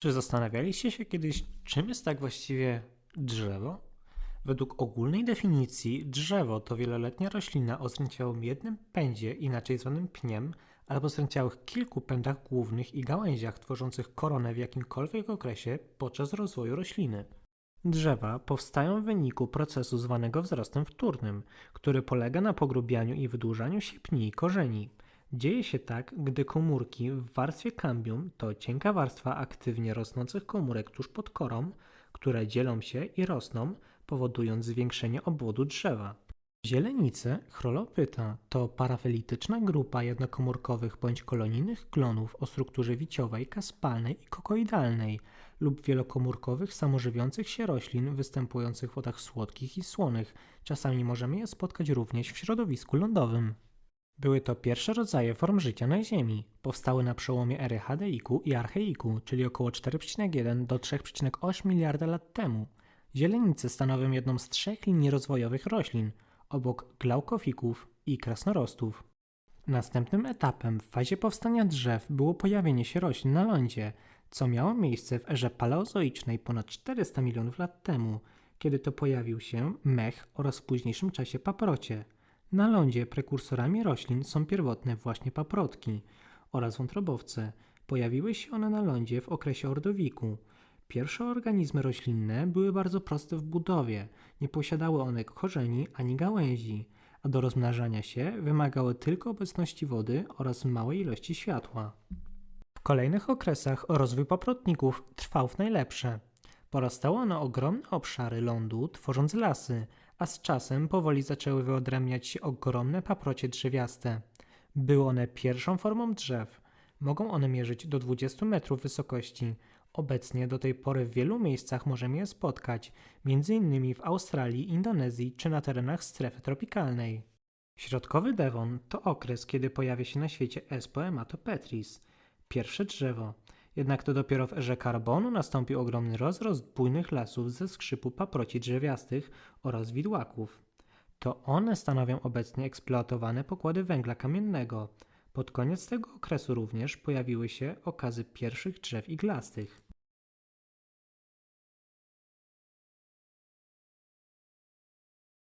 Czy zastanawialiście się kiedyś, czym jest tak właściwie drzewo? Według ogólnej definicji drzewo to wieloletnia roślina o zręciałym jednym pędzie, inaczej zwanym pniem, albo zręciałych kilku pędach głównych i gałęziach tworzących koronę w jakimkolwiek okresie podczas rozwoju rośliny. Drzewa powstają w wyniku procesu zwanego wzrostem wtórnym, który polega na pogrubianiu i wydłużaniu się pni i korzeni. Dzieje się tak, gdy komórki w warstwie cambium to cienka warstwa aktywnie rosnących komórek tuż pod korą, które dzielą się i rosną, powodując zwiększenie obwodu drzewa. Zielenice chrolopyta to parafilityczna grupa jednokomórkowych bądź kolonijnych klonów o strukturze wiciowej, kaspalnej i kokoidalnej lub wielokomórkowych samożywiących się roślin występujących w wodach słodkich i słonych. Czasami możemy je spotkać również w środowisku lądowym. Były to pierwsze rodzaje form życia na Ziemi. Powstały na przełomie ery Hadeiku i Archeiku, czyli około 4,1 do 3,8 miliarda lat temu. Zielenice stanowią jedną z trzech linii rozwojowych roślin, obok glaukofików i krasnorostów. Następnym etapem w fazie powstania drzew było pojawienie się roślin na lądzie, co miało miejsce w erze paleozoicznej ponad 400 milionów lat temu, kiedy to pojawił się mech oraz w późniejszym czasie paprocie. Na lądzie prekursorami roślin są pierwotne właśnie paprotki oraz wątrobowce. Pojawiły się one na lądzie w okresie ordowiku. Pierwsze organizmy roślinne były bardzo proste w budowie, nie posiadały one korzeni ani gałęzi, a do rozmnażania się wymagały tylko obecności wody oraz małej ilości światła. W kolejnych okresach rozwój paprotników trwał w najlepsze. Porastały one ogromne obszary lądu, tworząc lasy, a z czasem powoli zaczęły wyodrębniać się ogromne paprocie drzewiaste. Były one pierwszą formą drzew. Mogą one mierzyć do 20 metrów wysokości. Obecnie do tej pory w wielu miejscach możemy je spotkać, m.in. w Australii, Indonezji czy na terenach strefy tropikalnej. Środkowy Devon to okres, kiedy pojawia się na świecie Espoematopetris, pierwsze drzewo. Jednak to dopiero w erze karbonu nastąpił ogromny rozrost bujnych lasów ze skrzypu paproci drzewiastych oraz widłaków. To one stanowią obecnie eksploatowane pokłady węgla kamiennego. Pod koniec tego okresu również pojawiły się okazy pierwszych drzew iglastych.